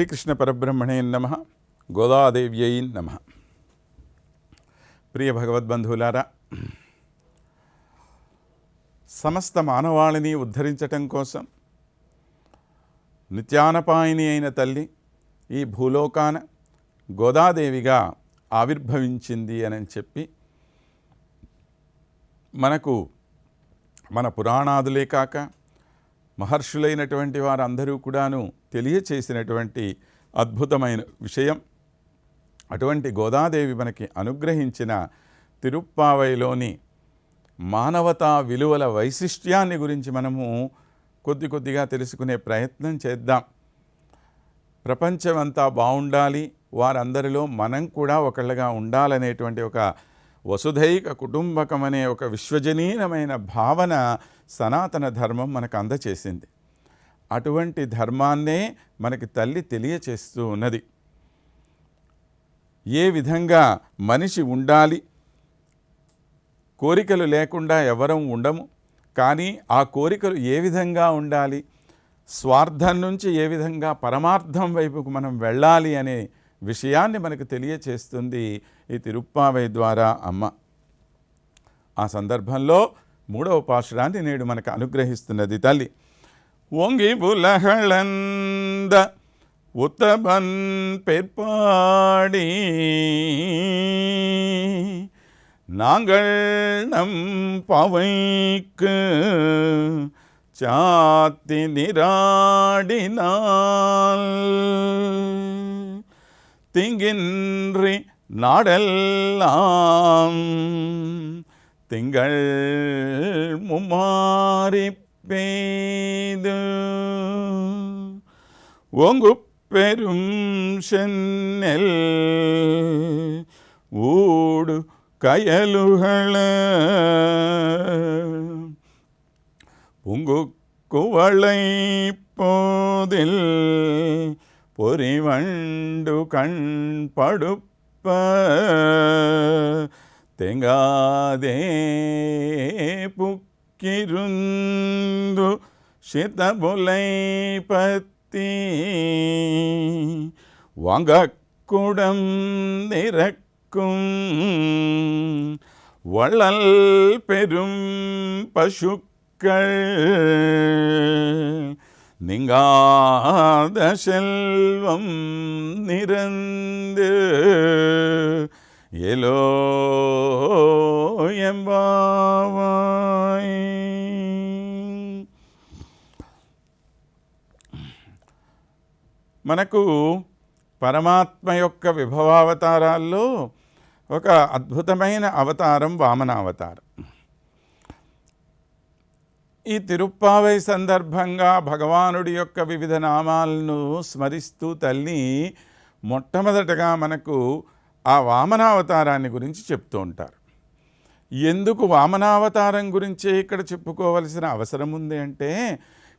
శ్రీకృష్ణ పరబ్రహ్మణే నమ గోదాదేవ్యై నమ. ప్రియ భగవద్బంధువులారా సమస్త మానవాళిని ఉద్ధరించటం కోసం నిత్యానపాయిని అయిన తల్లి ఈ భూలోకాన గోదాదేవిగా ఆవిర్భవించింది అని చెప్పి మనకు మన పురాణాదులే కాక మహర్షులైనటువంటి వారందరూ కూడాను తెలియచేసినటువంటి అద్భుతమైన విషయం. అటువంటి గోదాదేవి మనకి అనుగ్రహించిన తిరుప్పావైలోని మానవతా విలువల వైశిష్ట్యాన్ని గురించి మనము కొద్ది కొద్దిగా తెలుసుకునే ప్రయత్నం చేద్దాం. ప్రపంచమంతా బాగుండాలి వారందరిలో మనం కూడా ఒకళ్ళగా ఉండాలనేటువంటి ఒక వసుధైక కుటుంబకం అనే ఒక విశ్వజనీయమైన భావన సనాతన ధర్మం మనకు అందచేసింది. అటువంటి ధర్మాన్నే మనకి తల్లి తెలియచేస్తూ ఉన్నది. ఏ విధంగా మనిషి ఉండాలి? కోరికలు లేకుండా ఎవరం ఉండము. కానీ ఆ కోరికలు ఏ విధంగా ఉండాలి? స్వార్థం నుంచి ఏ విధంగా పరమార్థం వైపుకు మనం వెళ్ళాలి అనే విషయాన్ని మనకు తెలియచేస్తుంది ఈ తిరుప్పావై ద్వారా అమ్మ ఆ సందర్భంలో మూడవ పాశురాన్ని నేడు మనకు అనుగ్రహిస్తున్నది తల్లి ఓంగి బులహళంద ఉత్తబన్ పెర్పాడి நாங்கள் நம் பவைக்கு சாத்தி நிராடினால் திங்கின்றி நாடெல்லாம் திங்கள் முமாறி பெய்து. ஓங்கு பெரும் சென்னல் ஊடு கயலுகள புங்கு குவளை போதில் பொறிவண்டு கண் படுப்ப தெங்காதே புக்கிருந்து சிதபுலை பத்தி வாங்கக்குடம் நிறக்கும் வளல் பெரும் பசுக்கள் നിങ്ങാദശെൽവം നിരന്ത് എലോയമ്പാവായി మనకు పరమాత్మ యొక్క విభవావతారాల్లో ఒక అద్భుతమైన అవతారం వామనావతారం. ఈ తిరుప్పావై సందర్భంగా భగవానుడి యొక్క వివిధ నామాలను స్మరిస్తూ తల్లి మొట్టమొదటగా మనకు ఆ వామనావతారాన్ని గురించి చెప్తూ ఉంటారు. ఎందుకు వామనావతారం గురించే ఇక్కడ చెప్పుకోవలసిన అవసరం ఉంది అంటే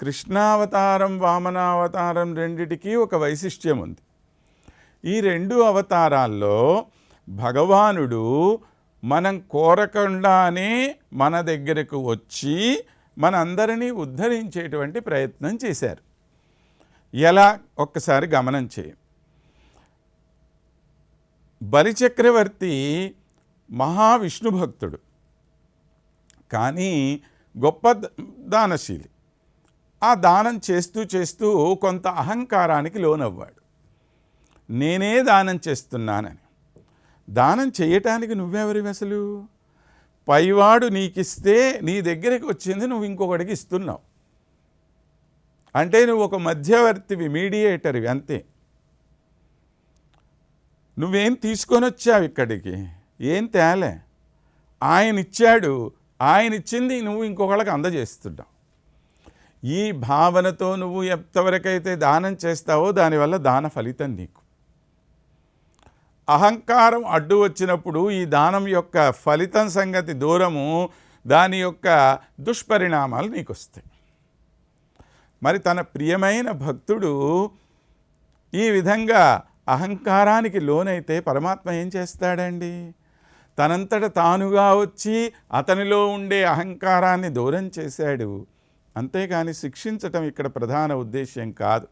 కృష్ణావతారం వామనావతారం రెండిటికీ ఒక వైశిష్ట్యం ఉంది. ఈ రెండు అవతారాల్లో భగవానుడు మనం కోరకుండానే మన దగ్గరకు వచ్చి మనందరినీ ఉద్ధరించేటువంటి ప్రయత్నం చేశారు. ఎలా? ఒక్కసారి గమనం చేయి. బలిచక్రవర్తి మహావిష్ణు భక్తుడు. కానీ గొప్ప దానశీలి. ఆ దానం చేస్తూ చేస్తూ కొంత అహంకారానికి లోనవ్వాడు. నేనే దానం చేస్తున్నానని. దానం చేయటానికి నువ్వెవరివి అసలు? పైవాడు నీకిస్తే నీ దగ్గరికి వచ్చింది నువ్వు ఇంకొకటికి ఇస్తున్నావు. అంటే నువ్వు ఒక మధ్యవర్తివి మీడియేటర్వి అంతే. నువ్వేం తీసుకొని వచ్చావు ఇక్కడికి? ఏం తేలే. ఆయన ఇచ్చాడు ఆయన ఇచ్చింది నువ్వు ఇంకొకళ్ళకి అందజేస్తున్నావు. ఈ భావనతో నువ్వు ఎంతవరకైతే దానం చేస్తావో దానివల్ల దాన ఫలితం నీకు. అహంకారం అడ్డు వచ్చినప్పుడు ఈ దానం యొక్క ఫలితం సంగతి దూరము దాని యొక్క దుష్పరిణామాలు నీకు వస్తాయి మరి తన ప్రియమైన భక్తుడు ఈ విధంగా అహంకారానికి లోనైతే పరమాత్మ ఏం చేస్తాడండి? తనంతట తానుగా వచ్చి అతనిలో ఉండే అహంకారాన్ని దూరం చేశాడు. అంతేగాని శిక్షించటం ఇక్కడ ప్రధాన ఉద్దేశ్యం కాదు.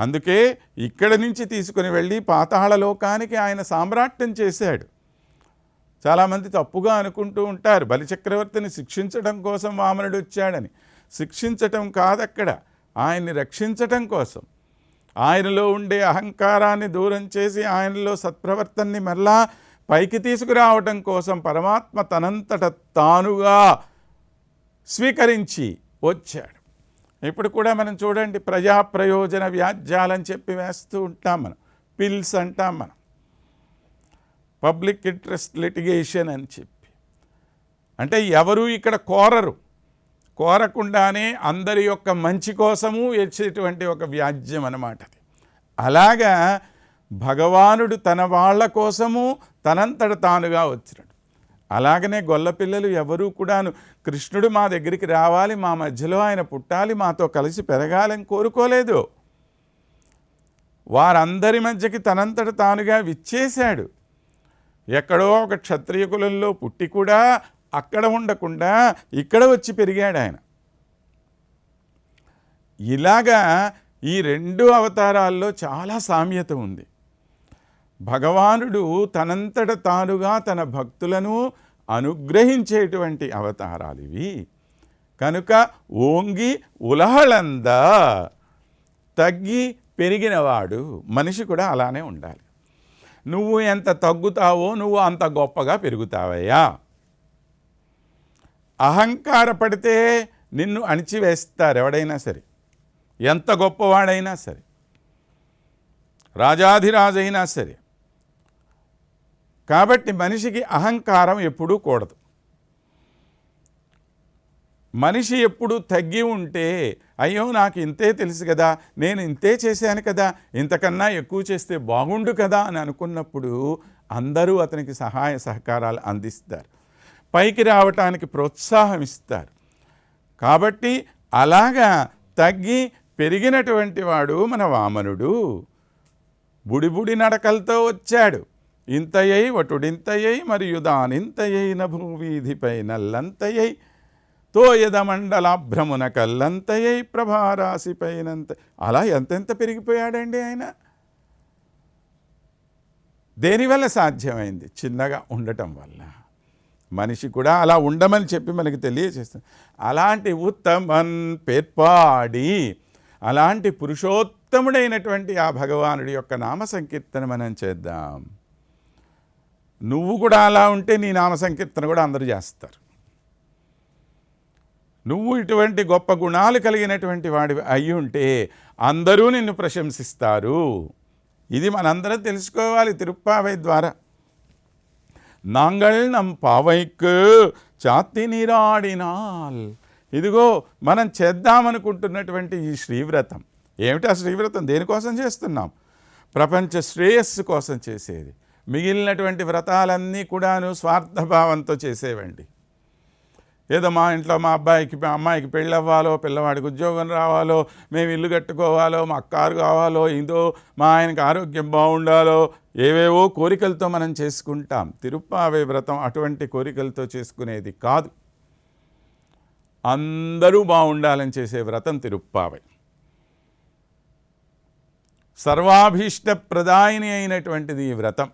అందుకే ఇక్కడి నుంచి తీసుకుని వెళ్ళి పాతాళ లోకానికి ఆయన సామ్రాట్యం చేశాడు. చాలామంది తప్పుగా అనుకుంటూ ఉంటారు. బలిచక్రవర్తిని శిక్షించడం కోసం వామనుడు వచ్చాడని. శిక్షించటం కాదక్కడ. ఆయన్ని రక్షించటం కోసం. ఆయనలో ఉండే అహంకారాన్ని దూరం చేసి ఆయనలో సత్ప్రవర్తన్ని మరలా పైకి తీసుకురావటం కోసం పరమాత్మ తనంతట తానుగా స్వీకరించి వచ్చాడు. ఇప్పుడు కూడా మనం చూడండి ప్రజా ప్రయోజన వ్యాజ్యాలని చెప్పి వేస్తూ ఉంటాం మనం. పిల్స్ అంటాం మనం. పబ్లిక్ ఇంట్రెస్ట్ లిటిగేషన్ అని చెప్పి. అంటే ఎవరు ఇక్కడ కోరరు? కోరకుండానే అందరి యొక్క మంచి కోసము వచ్చేటువంటి ఒక వ్యాజ్యం అన్నమాట అది. అలాగా భగవానుడు తన వాళ్ళ కోసము తనంతట తానుగా వచ్చినట్టు అలాగనే గొల్లపిల్లలు ఎవరూ కూడాను కృష్ణుడు మా దగ్గరికి రావాలి మా మధ్యలో ఆయన పుట్టాలి మాతో కలిసి పెరగాలని కోరుకోలేదు. వారందరి మధ్యకి తనంతట తానుగా విచ్చేశాడు. ఎక్కడో ఒక క్షత్రియ కులంలో పుట్టి కూడా అక్కడ ఉండకుండా ఇక్కడ వచ్చి పెరిగాడు ఆయన. ఇలాగా ఈ రెండు అవతారాల్లో చాలా సామ్యత ఉంది. భగవానుడు తనంతట తానుగా తన భక్తులను అనుగ్రహించేటువంటి అవతారాలు ఇవి కనుక ఓంగి ఉలహళంద తగ్గి పెరిగినవాడు మనిషి కూడా అలానే ఉండాలి. నువ్వు ఎంత తగ్గుతావో నువ్వు అంత గొప్పగా పెరుగుతావయ్యా. అహంకారపడితే నిన్ను అణిచివేస్తారు ఎవడైనా సరే. ఎంత గొప్పవాడైనా సరే. రాజాధిరాజైనా సరే. కాబట్టి మనిషికి అహంకారం ఎప్పుడూ కూడదు. మనిషి ఎప్పుడు తగ్గి ఉంటే అయ్యో నాకు ఇంతే తెలుసు కదా నేను ఇంతే చేశాను కదా ఇంతకన్నా ఎక్కువ చేస్తే బాగుండు కదా అని అనుకున్నప్పుడు అందరూ అతనికి సహాయ సహకారాలు అందిస్తారు. పైకి రావటానికి ప్రోత్సాహం ఇస్తారు. కాబట్టి అలాగా తగ్గి పెరిగినటువంటి వాడు మన వామనుడు. బుడిబుడి నడకలతో వచ్చాడు. ఇంతయై వటుడింతయై మరియు దానింతయైన భూవీధిపై నల్లంతయై తోయదమండలాభ్రమున కల్లంతయై ప్రభారాశిపైనంత అలా ఎంతెంత పెరిగిపోయాడండి ఆయన? దేనివల్ల సాధ్యమైంది? చిన్నగా ఉండటం వల్ల. మనిషి కూడా అలా ఉండమని చెప్పి మనకి తెలియజేస్తుంది అలాంటి ఉత్తమన్ పేర్పాడి అలాంటి పురుషోత్తముడైనటువంటి ఆ భగవానుడి యొక్క నామ సంకీర్తన మనం చేద్దాం. నువ్వు కూడా అలా ఉంటే నీ నామ సంకీర్తన కూడా అందరూ చేస్తారు. నువ్వు ఇటువంటి గొప్ప గుణాలు కలిగినటువంటి వాడి అయి ఉంటే అందరూ నిన్ను ప్రశంసిస్తారు. ఇది మనందరం తెలుసుకోవాలి తిరుప్పావై ద్వారా. నాంగళ్ నం పావైకు చాతి నీరాడినాల్. ఇదిగో మనం చేద్దామనుకుంటున్నటువంటి ఈ శ్రీవ్రతం. ఏమిటి ఆ శ్రీవ్రతం? దేనికోసం చేస్తున్నాం? ప్రపంచ శ్రేయస్సు కోసం చేసేది. మిగిలినటువంటి వ్రతాలన్నీ కూడాను స్వార్థభావంతో చేసేవండి. ఏదో మా ఇంట్లో మా అబ్బాయికి మా అమ్మాయికి పెళ్ళి అవ్వాలో పిల్లవాడికి ఉద్యోగం రావాలో మేము ఇల్లు కట్టుకోవాలో మా కారు కావాలో ఇదో మా ఆయనకి ఆరోగ్యం బాగుండాలో ఏవేవో కోరికలతో మనం చేసుకుంటాం. తిరుప్పావే వ్రతం అటువంటి కోరికలతో చేసుకునేది కాదు. అందరూ బాగుండాలని చేసే వ్రతం తిరుప్పావై. సర్వాభీష్ట ప్రదాయిని అయినటువంటిది ఈ వ్రతం.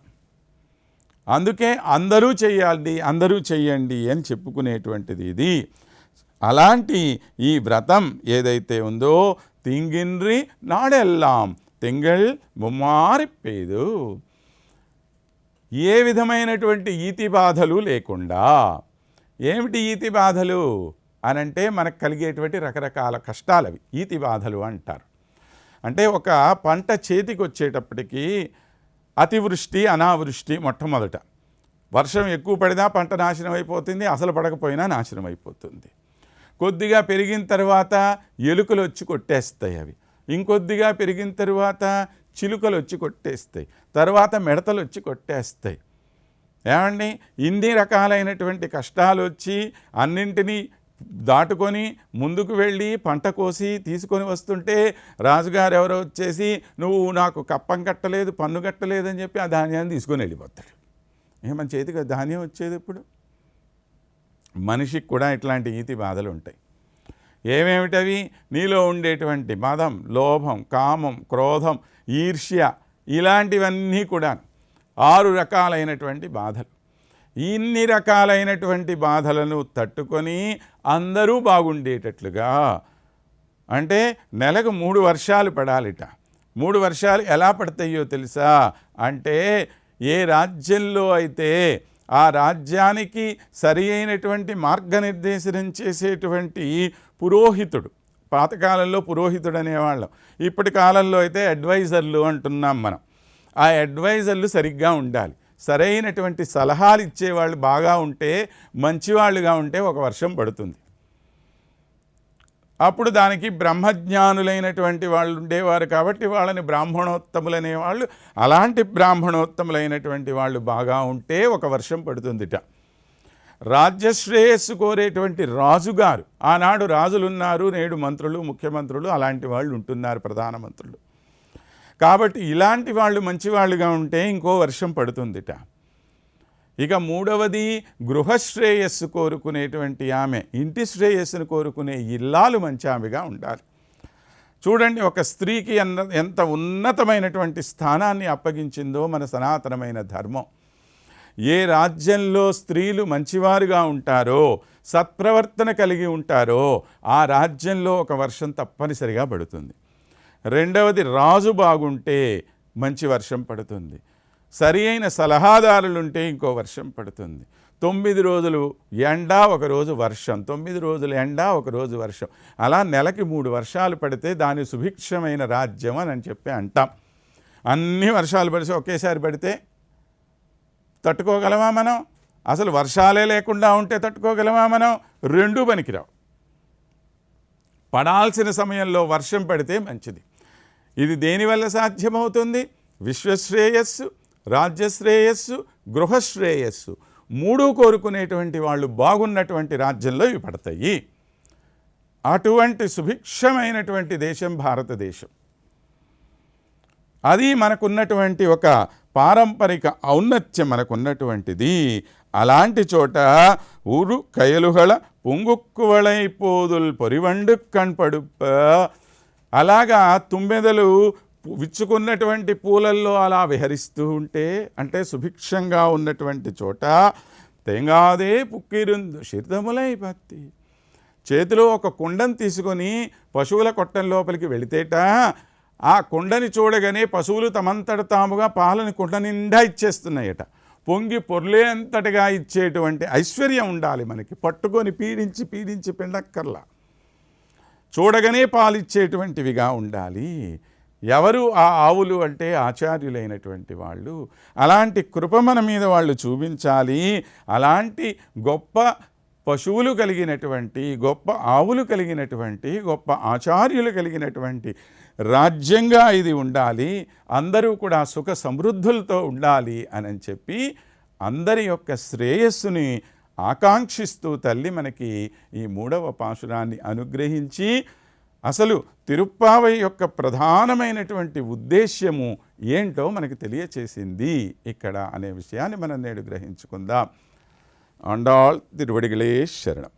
అందుకే అందరూ చేయాలి అందరూ చేయండి అని చెప్పుకునేటువంటిది ఇది. అలాంటి ఈ వ్రతం ఏదైతే ఉందో తింగిన్రి నాడెల్లాం తింగళ్ ముమ్మారిప్పేదు. ఏ విధమైనటువంటి ఈతి బాధలు లేకుండా. ఏమిటి ఈతి బాధలు? అనంటే మనకు కలిగేటువంటి రకరకాల కష్టాలవి. ఈతి బాధలు అంటారు. అంటే ఒక పంట చేతికి వచ్చేటప్పటికీ అతివృష్టి అనావృష్టి మొట్టమొదట. వర్షం ఎక్కువ పడినా పంట నాశనం అయిపోతుంది అసలు పడకపోయినా నాశనం అయిపోతుంది. కొద్దిగా పెరిగిన తర్వాత ఎలుకలు వచ్చి కొట్టేస్తాయి అవి. ఇంకొద్దిగా పెరిగిన తర్వాత చిలుకలు వచ్చి కొట్టేస్తాయి. తర్వాత మిడతలు వచ్చి కొట్టేస్తాయి. ఏమండి? ఇన్ని రకాలైనటువంటి కష్టాలు వచ్చి అన్నింటినీ దాటుకొని ముందుకు వెళ్ళి పంట కోసి తీసుకొని వస్తుంటే రాజుగారు ఎవరో వచ్చేసి నువ్వు నాకు కప్పం కట్టలేదు పన్ను కట్టలేదు అని చెప్పి ఆ ధాన్యాన్ని తీసుకొని వెళ్ళిపోతాడు. ఏమని మన చేతికి ధాన్యం వచ్చేది ఇప్పుడు మనిషికి కూడా ఇట్లాంటి ఈతి బాధలు ఉంటాయి. ఏమేమిటవి? నీలో ఉండేటువంటి మదం లోభం కామం క్రోధం ఈర్ష్య ఇలాంటివన్నీ కూడా ఆరు రకాలైనటువంటి బాధలు. ఇన్ని రకాలైనటువంటి బాధలను తట్టుకొని అందరూ బాగుండేటట్లుగా. అంటే నెలకు మూడు వర్షాలు పడాలిట. మూడు వర్షాలు ఎలా పడతాయో తెలుసా? అంటే ఏ రాజ్యంలో అయితే ఆ రాజ్యానికి సరి అయినటువంటి మార్గనిర్దేశనం చేసేటువంటి పురోహితుడు పాతకాలంలో పురోహితుడు అనేవాళ్ళం ఇప్పటి కాలంలో అయితే అడ్వైజర్లు అంటున్నాం మనం. ఆ అడ్వైజర్లు సరిగ్గా ఉండాలి. సరైనటువంటి సలహాలు ఇచ్చేవాళ్ళు బాగా ఉంటే మంచివాళ్ళుగా ఉంటే ఒక వర్షం పడుతుంది. అప్పుడు దానికి బ్రహ్మజ్ఞానులైనటువంటి వాళ్ళు ఉండేవారు కాబట్టి వాళ్ళని బ్రాహ్మణోత్తములనే వాళ్ళు అలాంటి బ్రాహ్మణోత్తములైనటువంటి వాళ్ళు బాగా ఉంటే ఒక వర్షం పడుతుందిట. రాజ్యశ్రేయస్సు కోరేటువంటి రాజుగారు ఆనాడు రాజులున్నారు నేడు మంత్రులు ముఖ్యమంత్రులు అలాంటి వాళ్ళు ఉంటున్నారు ప్రధానమంత్రులు కాబట్టి ఇలాంటి వాళ్ళు మంచివాళ్ళుగా ఉంటే ఇంకో వర్షం పడుతుందిట. ఇక మూడవది గృహశ్రేయస్సు కోరుకునేటువంటి ఆమె ఇంటి శ్రేయస్సును కోరుకునే ఇల్లాలు మంచి ఆమెగా ఉండాలి. చూడండి ఒక స్త్రీకి అన్న ఎంత ఉన్నతమైనటువంటి స్థానాన్ని అప్పగించిందో మన సనాతనమైన ధర్మం. ఏ రాజ్యంలో స్త్రీలు మంచివారుగా ఉంటారో సత్ప్రవర్తన కలిగి ఉంటారో ఆ రాజ్యంలో ఒక వర్షం తప్పనిసరిగా పడుతుంది. రెండవది రాజు బాగుంటే మంచి వర్షం పడుతుంది. సరి అయిన సలహాదారులుంటే ఇంకో వర్షం పడుతుంది. తొమ్మిది రోజులు ఎండ ఒక రోజు వర్షం. తొమ్మిది రోజులు ఎండ ఒకరోజు వర్షం. అలా నెలకి మూడు వర్షాలు పడితే దాని సుభిక్షమైన రాజ్యం అని చెప్పి అంటాం. అన్ని వర్షాలు పడితే ఒకేసారి పడితే తట్టుకోగలమా మనం? అసలు వర్షాలే లేకుండా ఉంటే తట్టుకోగలమా మనం? రెండూ పనికిరావు. పడాల్సిన సమయంలో వర్షం పడితే మంచిది. ఇది దేనివల్ల సాధ్యమవుతుంది? విశ్వశ్రేయస్సు రాజ్యశ్రేయస్సు గృహశ్రేయస్సు. మూడు కోరుకునేటువంటి వాళ్ళు బాగున్నటువంటి రాజ్యంలో ఇవి పడతాయి. అటువంటి సుభిక్షమైనటువంటి దేశం భారతదేశం. అది మనకున్నటువంటి ఒక పారంపరిక ఔన్నత్యం మనకున్నటువంటిది. అలాంటి చోట ఊరు కయలుగల పొంగుక్కువళైపోదుల్ పొరివండు కణ్పడుప్ప అలాగా తుమ్మెదలు విచ్చుకున్నటువంటి పూలల్లో అలా విహరిస్తూ ఉంటే అంటే సుభిక్షంగా ఉన్నటువంటి చోట తెంగాదే పుక్కిరుందు శిర్దములై పత్తి చేతిలో ఒక కుండను తీసుకొని పశువుల కొట్టం లోపలికి వెళితేట ఆ కుండని చూడగానే పశువులు తమంతట తాముగా పాలని కుండ నిండా ఇచ్చేస్తున్నాయట. పొంగి పొర్లేంతటిగా ఇచ్చేటువంటి ఐశ్వర్యం ఉండాలి మనకి. పట్టుకొని పీడించి పీడించి పిండక్కర్లా. చూడగానే పాలిచ్చేటువంటివిగా ఉండాలి. ఎవరు ఆ ఆవులు అంటే ఆచార్యులైనటువంటి వాళ్ళు అలాంటి కృప మన మీద వాళ్ళు చూపించాలి. అలాంటి గొప్ప పశువులు కలిగినటువంటి గొప్ప ఆవులు కలిగినటువంటి గొప్ప ఆచార్యులు కలిగినటువంటి రాజ్యంగా ఇది ఉండాలి. అందరూ కూడా సుఖ సమృద్ధులతో ఉండాలి అని చెప్పి అందరి యొక్క శ్రేయస్సుని ఆకాంక్షిస్తూ తల్లి మనకి ఈ మూడవ పాశురాన్ని అనుగ్రహించి అసలు తిరుప్పావై యొక్క ప్రధానమైనటువంటి ఉద్దేశ్యము ఏంటో మనకి తెలియచేసింది ఇక్కడ అనే విషయాన్ని మనం నేడు గ్రహించుకుందాం. అండాల్ తిరువడిగలే శరణం.